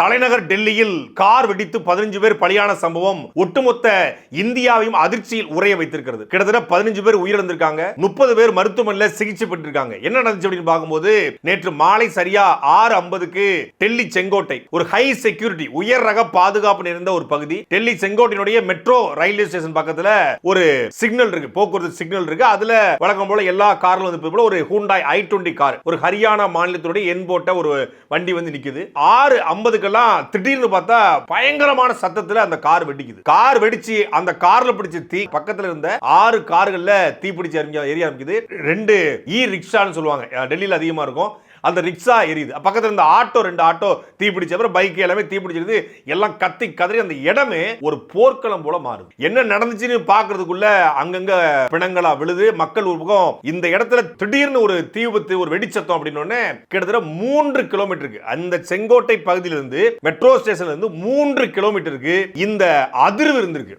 தலைநகர் டெல்லியில் கார் வெடித்து பதினஞ்சு பேர் பலியான சம்பவம் ஒட்டுமொத்த இந்தியாவையும் அதிர்ச்சியில் உரைய வைத்திருக்கிறது. கிட்டத்தட்ட பதினஞ்சு பேர் உயிரிழந்திருக்காங்க. முப்பது பேர் மருத்துவமனையில் சிகிச்சை பெற்றிருக்காங்க. என்ன நடந்துச்சு அப்படின்னு பார்க்கும்போது நேற்று மாலை சரியா ஆறு ஐம்பதுக்கு டெல்லி செங்கோட்டை ஒரு ஹை செக்யூரிட்டி உயர் ரக பாதுகாப்பு நிறைந்த ஒரு பகுதி. டெல்லி செங்கோட்டையினுடைய மெட்ரோ ரயில்வே ஸ்டேஷன் பக்கத்துல ஒரு சிக்னல் இருக்கு போக்குவரத்து சிக்னல் இருக்கு. அதுல வழக்கம் போல எல்லா கார்களும் வந்து போல ஒரு ஹூண்டாய் ஐ டுவெண்ட்டி கார் ஒரு ஹரியானா மாநிலத்தினுடைய எண் போட்ட ஒரு வண்டி வந்து நிக்குது. ஆறு ஐம்பதுக்கு ஐம்பதுக்கெல்லாம் திடீர்னு பார்த்தா பயங்கரமான சத்தத்துல அந்த கார் வெடிக்குது. கார் வெடிச்சு அந்த கார்ல பிடிச்ச தீ பக்கத்துல இருந்த ஆறு கார்கள்ல தீ பிடிச்சு எரிய ஆரம்பிக்குது. ரெண்டு இ ரிக்ஷான்னு சொல்லுவாங்க டெல்லியில் அதிகமா இருக்கும். அந்த ரிக்ஷா எரியுது. பக்கத்தில் இருந்த ஆட்டோ ரெண்டு ஆட்டோ தீப்பிடிச்ச அப்புறம் பைக் எல்லாமே தீ பிடிச்சிருது. எல்லாம் கத்தி கதறி அந்த இடமே ஒரு போர்க்களம் போல மாறுது. என்ன நடந்துச்சுன்னு பார்க்கறதுக்குள்ள அங்கங்க பிணங்களா விழுது. மக்கள் ஒரு பக்கம் இந்த இடத்துல திடீர்னு ஒரு தீ விபத்து ஒரு வெடிச்சத்தம் அப்படின்னு கிட்டத்தட்ட மூன்று கிலோமீட்டருக்கு. அந்த செங்கோட்டை பகுதியிலிருந்து மெட்ரோ ஸ்டேஷன்ல இருந்து மூன்று கிலோமீட்டருக்கு இந்த அதிர்வு இருந்திருக்கு.